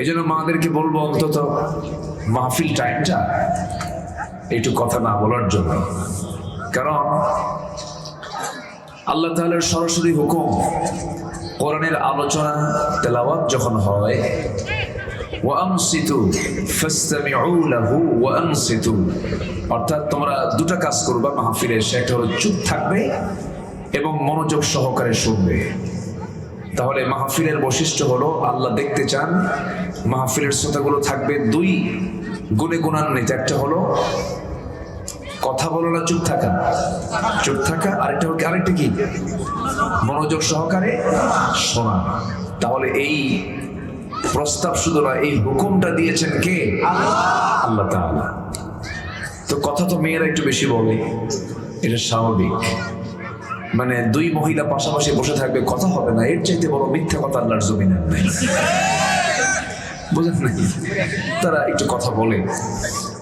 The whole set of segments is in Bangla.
এই জন্য মাদেরকে বলব অন্তত মাহফিল টাইমটা একটু কথা না বলার জন্য। কারণ আল্লাহ তাআলার সরাসরি হুকুম, কোরআনের আলোচনা, তেলাওয়াত যখন হয় অর্থাৎ তোমরা দুটো কাজ করবা মাহফিলে একটা হলো চুপ থাকবে এবং মনোযোগ সহকারে শুনবে। তাহলে মাহফিলের বৈশিষ্ট্য হলো আল্লাহ দেখতে চান, মাহফিলের শ্রোতাগুলো থাকবে দুই গুণে গুণান্বিত। একটা হলো কথা বলো না, চুপ থাকা। চুপ থাকা, আরেকটা কি- আরেকটা কি? মনোযোগ সহকারে শোনা। তাহলে এই প্রস্তাব শুধু না, এই হুকুমটা দিয়েছেন কে? আল্লাহ তো কথা তো মেয়েরা একটু বেশি বলে, এটা স্বাভাবিক। মানে দুই মহিলা পাশাপাশি বসে থাকবে, কথা হবে না। এর চাইতে বড় মিথ্যা কথা আল্লাহর জমিনে নাই। বুঝেন নাকি তারা একটু কথা বলে।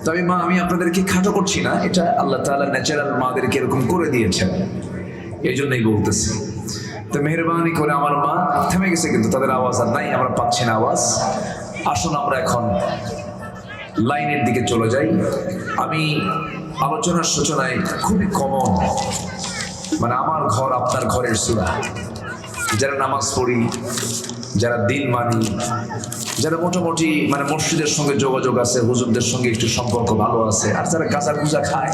তবে মা, আমি আপনাদেরকে খাটো করছি না। এটা আল্লাহ তাআলা ন্যাচারাল মাদেরকে এরকম করে দিয়েছেন। এই জন্যই বলতেছি। তো মেহরবানি করে আমার মা থেমে গেছে, কিন্তু তাদের আওয়াজ আর নাই, আমরা পাচ্ছি না আওয়াজ। আসুন, আমরা এখন লাইনের দিকে চলে যাই। আমি আলোচনার সূচনায় খুবই কমন মানে আমার ঘর আপনার ঘরের সুরা। যারা নামাজ পড়ি যারা দিন মানি যারা মোটামুটি মানে মসজিদের সঙ্গে যোগাযোগ আছে হুজুরদের সঙ্গে একটু সম্পর্ক ভালো আছে আর যারা গাঁজা গুজা খায়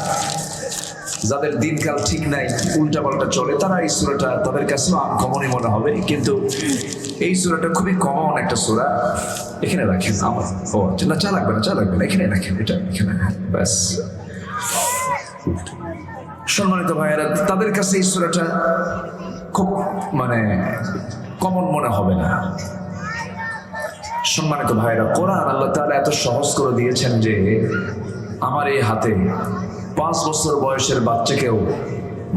যাদের দিনকাল ঠিক নাই উল্টা পাল্টা চলে তারা এই সুরাটা তাদের কাছে আনকমনই মনে হবে কিন্তু এই সুরাটা খুবই কমন একটা সুরা। এখানে রাখেন আমার। ও আচ্ছা, না চা লাগবে না চা লাগবে না এখানে রাখেন এটা এখানে ব্যাস। সম্মানিত ভাইয়েরা, তাদের কাছে এই সুরাটা খুব মানে কমন মনে হবে না। সম্মানিত ভাইয়েরা, কোরআন আল্লাহ তাআলা এত সহজ করে দিয়েছেন যে, আমার এই হাতে পাঁচ বছর বয়সের বাচ্চাকেও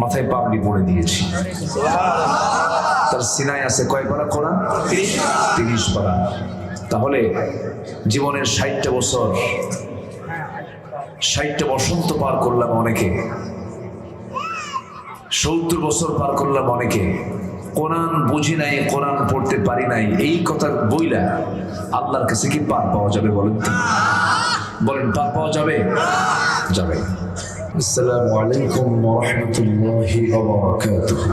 মাথায় পাগড়ি পরে দিয়েছি। তার সিনায় আছে কয় পারা কোরআন? তিরিশ পারা। তাহলে জীবনের ষাটটা বছর, ষাটটা বসন্ত পার করলাম অনেকে। সত্তর বছর পার করলাম অনেকে। কোরআন বুঝি নাই কোরআন পড়তে পারি নাই। এই কথা বইলা আল্লাহর কাছে কি পার পাওয়া যাবে বলেন তো? বলেন পার পাওয়া যাবে? যাবে। আসসালামু আলাইকুম ওয়া রাহমাতুল্লাহি ওয়া বারাকাতুহু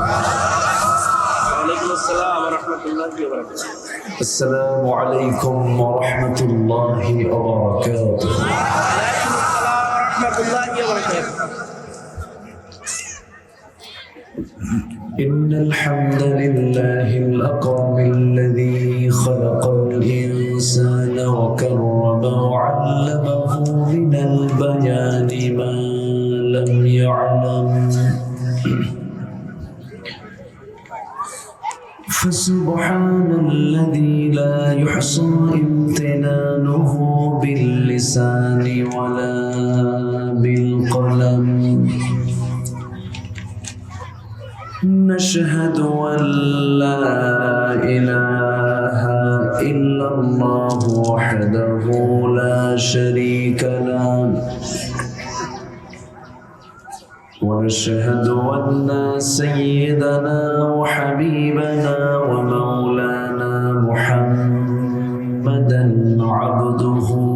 আসসালামু আলাইকুম ওয়া রাহমাতুল্লাহি ওয়া বারাকাতুহু إن الحمد لله الأكرم الذي خلق الإنسان وكرمه وعلمه من البيان ما لم يعلم. فسبحان الذي لا يحصى امتنانه باللسان ولا نشهد أن لا إله إلا الله وحده لا شريك له. ونشهد أن سيدنا وحبيبنا ومولانا محمدا عبده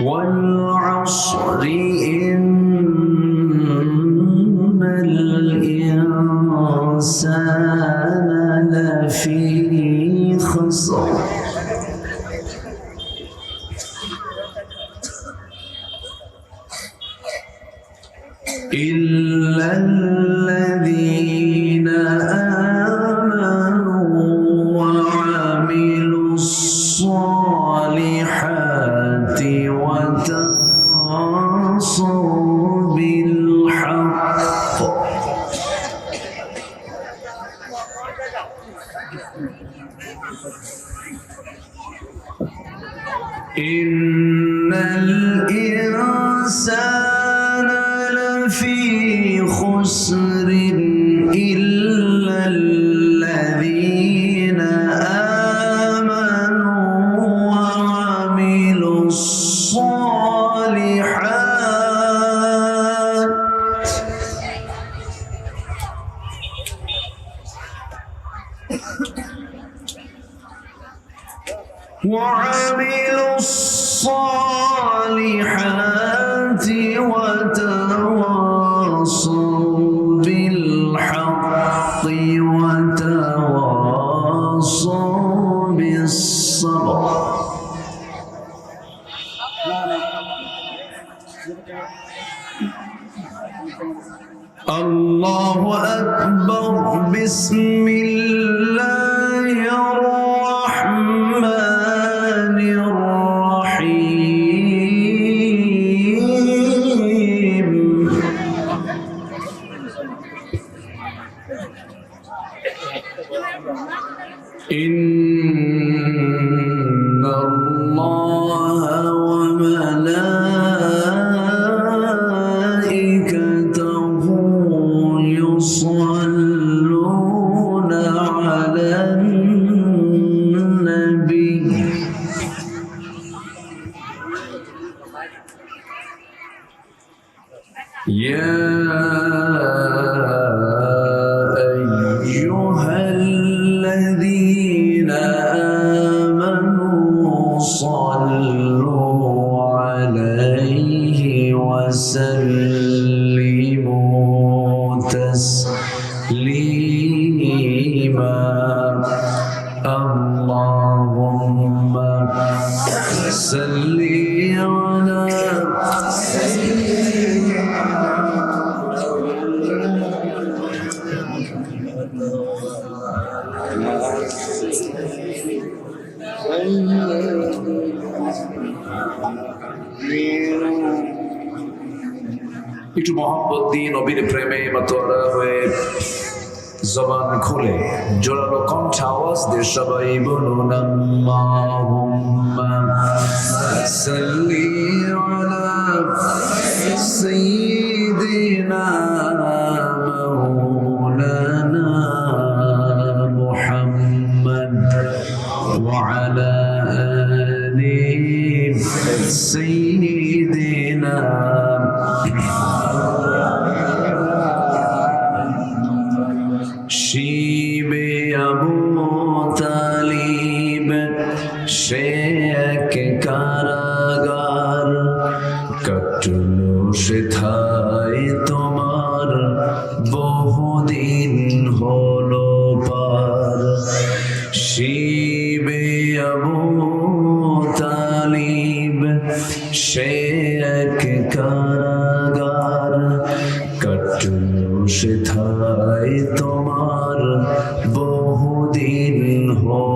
والعصر إن الإنسان song. mm, عظيما اللهم صل على একটু মহব্বত দিন নবীর প্রেমে মতো জবান খুলে জোরালো কণ্ঠ আওয়াজ দিয়ে সবাই বলুন আল্লাহুম্মা সে এক কারাগার কাটল সে থাই তোমার বহুদিন হয়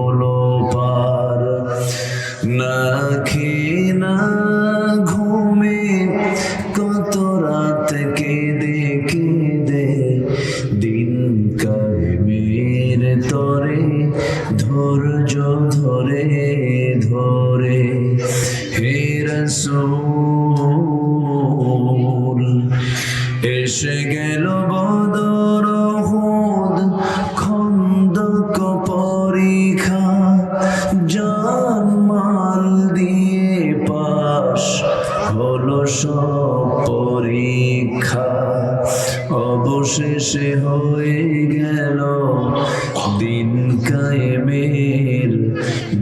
সে হয়ে গেল। দিন কায়েমের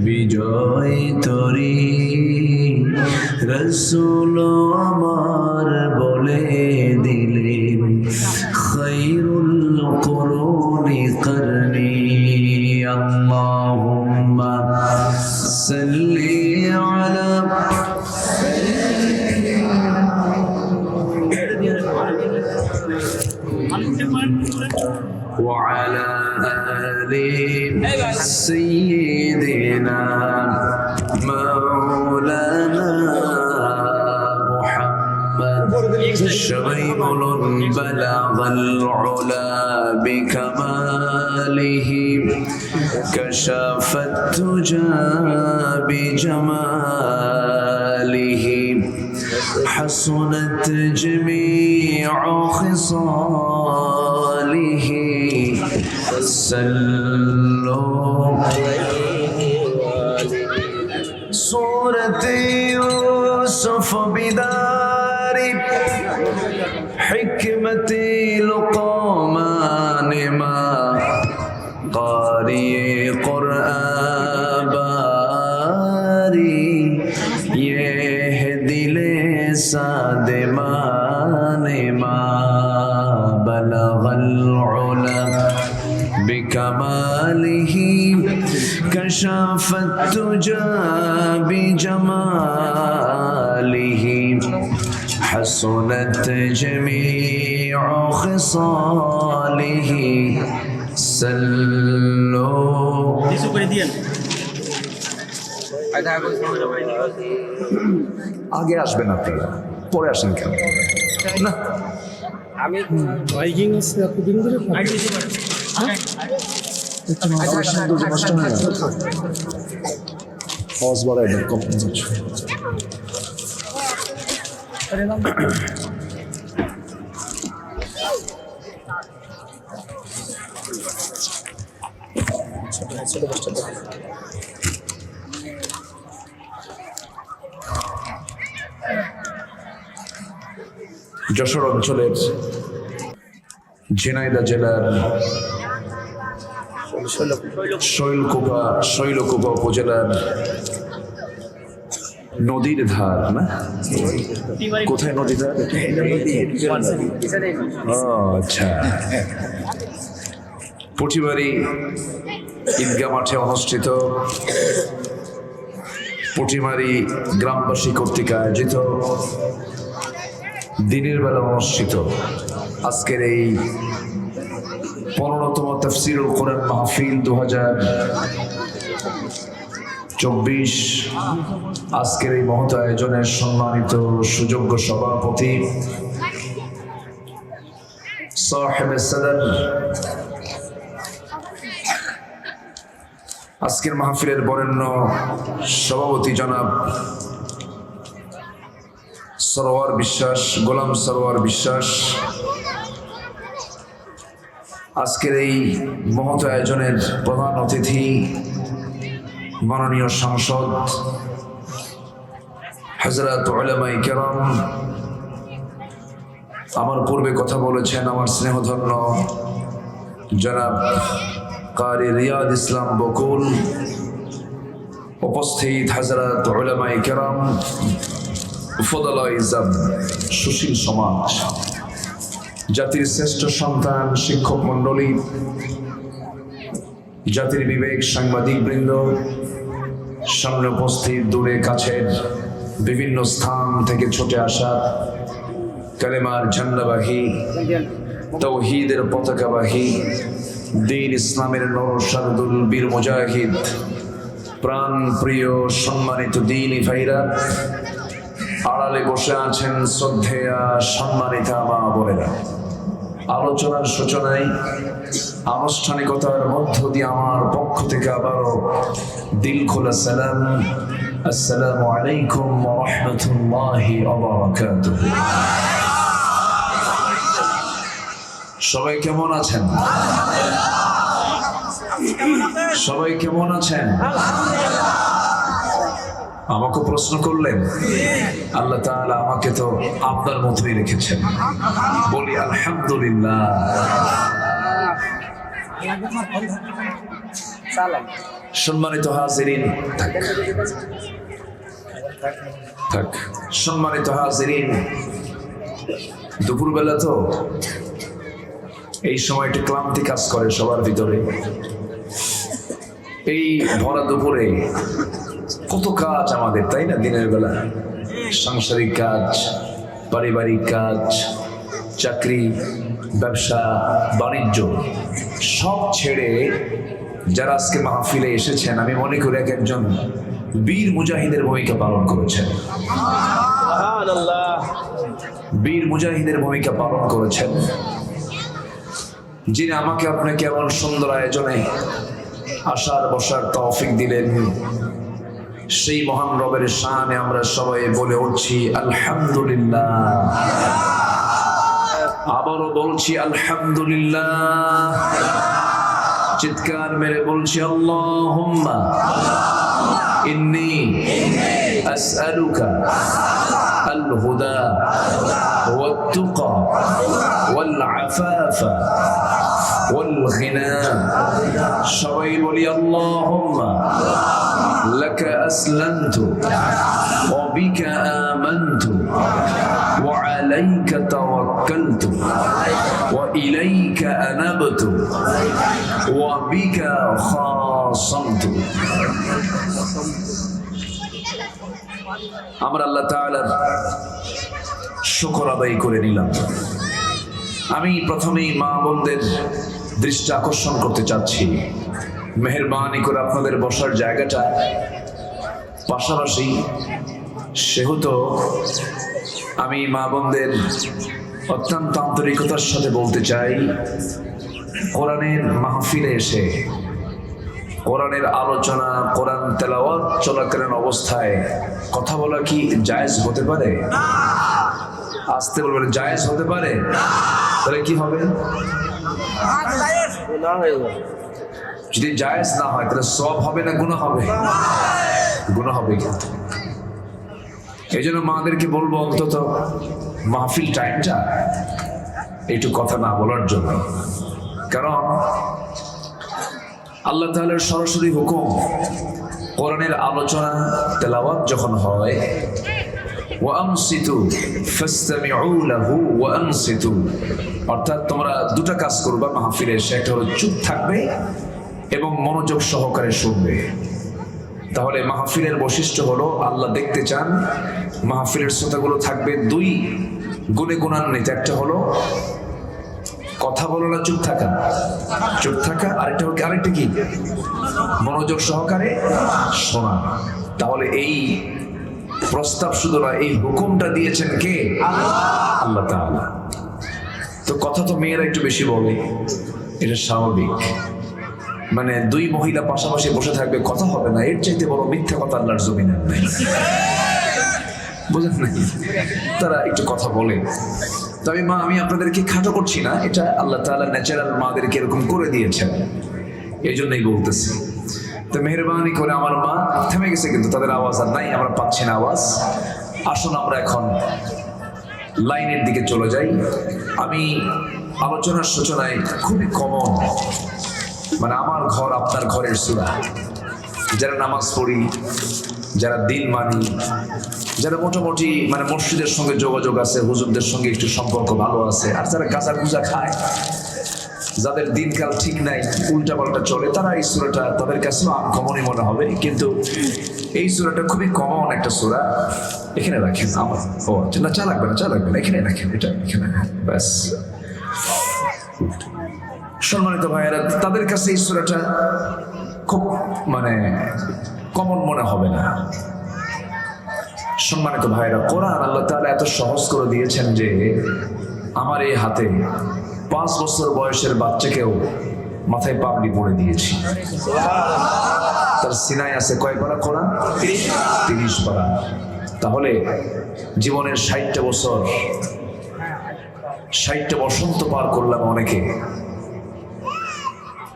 বিজয় তরি। রসুল آل سيدنا مولانا محمد. شغيب بلغ العلا بكماله كشف التجى بجماله حسنت جميع خصاله. سلوا الليل ما قاري قرآن باري يهدي دل ساد مان بلغ العلا بكماله كشف التجا بجماله حسنت جميل جميع خصاله سلوا কিছু করে দিয়েন আগে আসবেন আপনারা পরে আসেন কেন না আমি বাইকিং আছে এতদিন ধরে সৌন্দর্য নষ্ট হয়ে গেল বাড়াই দেন যশোর অঞ্চলের ঝিনাইদহ জেলার শৈলকুপা শৈলকুপা উপজেলার নদীর ধার, না? কোথায় নদীর ধার? আচ্ছা। পুঠিবাড়ি ঈদগাহ মাঠে অনুষ্ঠিত পুটিমারি গ্রামবাসী কর্তৃক আয়োজিত দিনের বেলা অনুষ্ঠিত আজকের এই পনেরোতম তফসিরুল কোরআন মাহফিল দু হাজার চব্বিশ। আজকের এই মহৎ আয়োজনের সম্মানিত সুযোগ্য সভাপতি সাহেব সাদার আজকের মাহফিলের বরেণ্য সভাপতি জনাব সরোয়ার বিশ্বাস, গোলাম সরোয়ার বিশ্বাস। আজকের এই মহৎ আয়োজনের প্রধান অতিথি, মাননীয় সাংসদ হজরত ওলামাই কেরাম। আমার পূর্বে কথা বলেছেন আমার স্নেহধন্য জনাব কারি রিয়াদ ইসলাম বকুল। উপস্থিত হজরত ওলামাই কেরাম ফদলা ইজাম সুশীল সমাজ। জাতির শ্রেষ্ঠ সন্তান, শিক্ষক মণ্ডলী, জাতির বিবেক সাংবাদিক বৃন্দ সামনে উপস্থিত দূরে কাছের বিভিন্ন স্থান থেকে ছুটে আসা কালেমার ঝান্ডাবাহী, তৌহিদের পতাকাবাহী দিন ইসলামের নরসারদুল বীর মুজাহিদ। প্রাণ প্রিয় সম্মানিত দিন ভাইরা, আড়ালে বসে আছেন শ্রদ্ধেয়া সম্মানিতা মা বোনেরা। আলোচনার সূচনায় আনুষ্ঠানিকতার মধ্য দিয়ে আমার পক্ষ থেকে আবারও দিল খোলা সালাম। আসসালামু আলাইকুম রাহমাতুল্লাহি সবাই কেমন আছেন? সবাই কেমন আছেন? আমাকে প্রশ্ন করলেন, আল্লাহ তাআলা আমাকে তো আপনার মতোই রেখেছেন। বলি, আলহামদুলিল্লাহ। সম্মানিত হাজিরিন সম্মানিত হাজিরিন, দুপুরবেলা তো এই সময়টা ক্লান্তি কাজ করে সবার ভিতরে। এই ভরা দুপুরে কত কাজ আমাদের তাই না দিনের বেলা? সাংসারিক কাজ পারিবারিক কাজ চাকরি ব্যবসা বাণিজ্য সব ছেড়ে যারা আজকে মাহফিলে এসেছেন আমি মনে করি এক একজন বীর মুজাহিদের ভূমিকা পালন করেছেন। বীর মুজাহিদের ভূমিকা পালন করেছেন। যিনি আমাকে আপনাকে এমন সুন্দর আয়োজনে আসার বসার তৌফিক দিলেন সেই মহান রবের শানে আমরা সবাই বলে উঠছি আলহামদুলিল্লাহ। আবারও বলছি আলহামদুলিল্লাহ। চিৎকার মেরে বলছি আল্লাহুম্মা ইন্নি আসআলুকা الهدى والتقى والعفاف والغنى. شويل لي اللهم لك أسلمت وبك آمنت وعليك توكلت وإليك أنبت وبك خاصمت. আমরা আল্লাহ তাআলার শুকর আদায় করে নিলাম। আমি প্রথমেই মা বোনদের দৃষ্টি আকর্ষণ করতে চাচ্ছি। মেহরবানি করে আপনাদের বসার জায়গাটা পাশাপাশি সেহেতু আমি মা বোনদের অত্যন্ত আন্তরিকতার সাথে বলতে চাই, কোরআনের মাহফিলে এসে কোরআনের আলোচনা কোরআন তেলাওয়াত চলাকালীন অবস্থায় কথা বলা কি জায়েজ হতে পারে? আসতে বলবেন জায়েজ হতে পারে? তাহলে কি হবে? যদি জায়েজ না হয় তাহলে সব হবে না গুণ হবে? গুণ হবে কিন্তু। এই জন্য মাদেরকে বলব অন্তত মাহফিল টাইমটা একটু কথা না বলার জন্য। কারণ আল্লাহ তাআলার সরাসরি হুকুম, কোরআনের আলোচনা, তেলাওয়াত যখন হয় অর্থাৎ তোমরা দুটো কাজ করবা মাহফিলে এসে একটা হলো চুপ থাকবে এবং মনোযোগ সহকারে শুনবে। তাহলে মাহফিলের বৈশিষ্ট্য হলো আল্লাহ দেখতে চান, মাহফিলের শ্রোতাগুলো থাকবে দুই গুণে গুণান্বিত। একটা হলো কথা বলো না, চুপ থাকা। চুপ থাকা, আরেকটা কি- আরেকটা কি? মনোযোগ সহকারে শোনা। তাহলে এই প্রস্তাব শুধু না, এই হুকুমটা দিয়েছেন কে? আল্লাহ তাআলা। তো কথা তো মেয়েরা একটু বেশি বলে, এটা স্বাভাবিক। মানে দুই মহিলা পাশাপাশি বসে থাকবে, কথা হবে না, এর চাইতে বড় মিথ্যা কথা আল্লাহর জমিনে নাই। বুঝেন নাকি তারা একটু কথা বলে। তবে মা, আমি আপনাদেরকে খাটো করছি না। এটা আল্লাহ তাআলা ন্যাচারাল মাদেরকে এরকম করে দিয়েছেন। এই জন্যই বলতেছি। তো মেহরবানি করে আমার মা থেমে গেছে কিন্তু তাদের আওয়াজ আর নাই, আমরা পাচ্ছি না আওয়াজ। আসুন আমরা এখন লাইনের দিকে চলে যাই। আমি আলোচনার সূচনায় খুবই কমন মানে আমার ঘর আপনার ঘরের সুরা যারা নামাজ পড়ি, যারা দিন মানি, যারা মোটামুটি মানে মসজিদের সঙ্গে যোগাযোগ আছে, হুজুরদের সঙ্গে একটু সম্পর্ক ভালো আছে, আর যারা গাঁজা গুজা খায়, যাদের দিনকাল ঠিক নাই উল্টা পাল্টা চলে, তারা এই সুরাটা তাদের কাছেও কমনই মনে হবে, কিন্তু এই সুরাটা খুবই কমন একটা সুরা। এখানে রাখেন আমার ও আচ্ছা না, চা লাগবে না, চা লাগবে না এখানে রাখেন, এটা, এখানে ব্যাস। সম্মানিত ভাইয়েরা, তাদের কাছে এই সুরাটা খুব মানে কমন মনে হবে না। সম্মানিত ভাইয়েরা, কোরআন আল্লাহ তাআলা এত সহজ করে দিয়েছেন যে আমার এই হাতে পাঁচ বছর বয়সের বাচ্চাকেও মাথায় পাগড়ি পরে দিয়েছি। তার সিনায় আছে কয় পারা কোরআন? তিরিশ পারা তাহলে জীবনের ষাটটা বছর, ষাটটা বসন্ত পার করলাম অনেকে।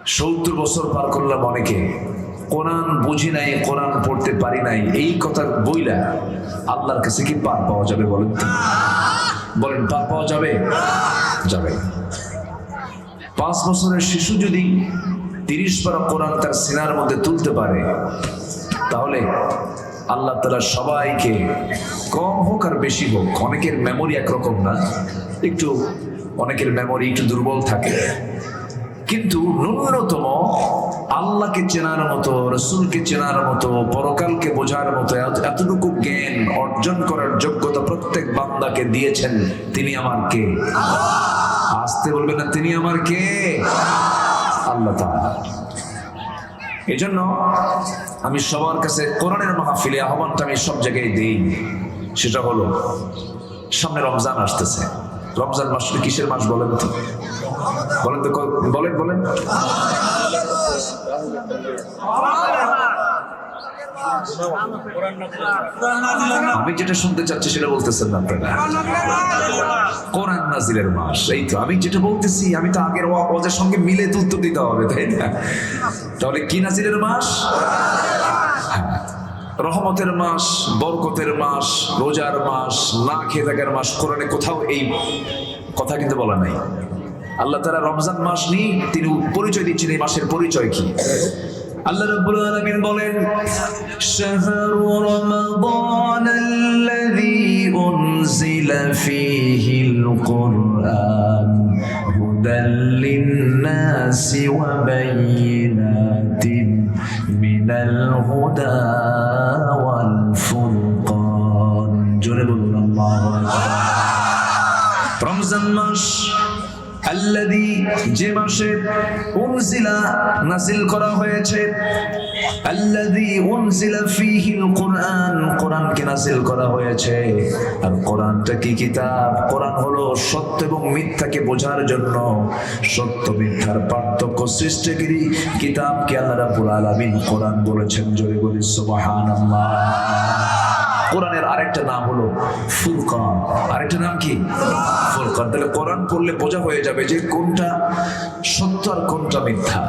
সত্তর বছর পার করলাম অনেকে। কোরআন বুঝি নাই, কোরআন পড়তে পারি নাই, এই কথা বইলা আল্লাহর কাছে কি পার পাওয়া যাবে বলেন? বলেন, পার পাওয়া যাবে? যাবে। পাঁচ বছরের শিশু যদি তিরিশ পারা কোরআন তার সিনার মধ্যে তুলতে পারে, তাহলে আল্লাহ তালা সবাইকে কম হোক আর বেশি হোক, অনেকের মেমোরি একরকম না, একটু অনেকের মেমোরি একটু দুর্বল থাকে। কিন্তু ন্যূনতম আল্লাহকে চেনার মতো, রসুলকে চেনার মতো, পরকালকে বোঝার মতো এতটুকু জ্ঞান অর্জন করার যোগ্যতা প্রত্যেক বান্দাকে দিয়েছেন তিনি আমার কে? আসতে বলবেন না, তিনি আমার কে? আল্লাহ তাআলা। এই জন্য আমি সবার কাছে কোরআনের মাহফিলে আহ্বানটা আমি সব জায়গায় দিই। সেটা হলো, সামনে রমজান আসতেছে। রমজান মাস কিসের মাস বলেন তো? বলেন তো বলেন বলেন। আমি যেটা শুনতে চাচ্ছি সেটা বলতেছেন আপনারা। কোরআন নাজিলের মাস, এই তো। আমি যেটা বলতেছি, আমি তো আগের ওয়া- ওয়াজের সঙ্গে মিলে তো উত্তর দিতে হবে, তাই না? তাহলে কি নাজিলের মাস? হ্যাঁ। রহমতের মাস, বরকতের মাস, রোজার মাস, না খেয়ে থাকার মাস, কোরআনে কোথাও এই কথা কিন্তু বলা নাই। আল্লাহ তারা রমজান মাস নিয়ে তিনি পরিচয় দিচ্ছেন, এই মাসের পরিচয় কি? আল্লাহ বলেন হুদাল লিন-নাসি ওয়া বায়িনাতিন মিনাল হুদা ওয়াল ফুরকান জোরে বলুন আল্লাহু আকবার রমজান মাস আল্লাযী যে মাসে উনজিলা নাজিল করা হয়েছে আল্লাযী উনজিলা ফীহিল কোরআন, কোরআনকে নাজিল করা হয়েছে। আর কোরআনটা কি কিতাব? কোরআন হলো সত্য এবং মিথ্যাকে বোঝার জন্য। সত্য, মিথ্যার পার্থক্য সৃষ্টিকারী কিতাবকে আল্লাহ রাব্বুল আলামিন কোরআন বলেছেন। জোরে বলি, সুবহানাল্লাহ। কোরআনের আরেকটা নাম হলো ফুলকান আরেকটা নাম কি? ফুলকান তাহলে কোরআন পড়লে বোঝা হয়ে যাবে যে কোনটা সত্য আর কোনটা মিথ্যা।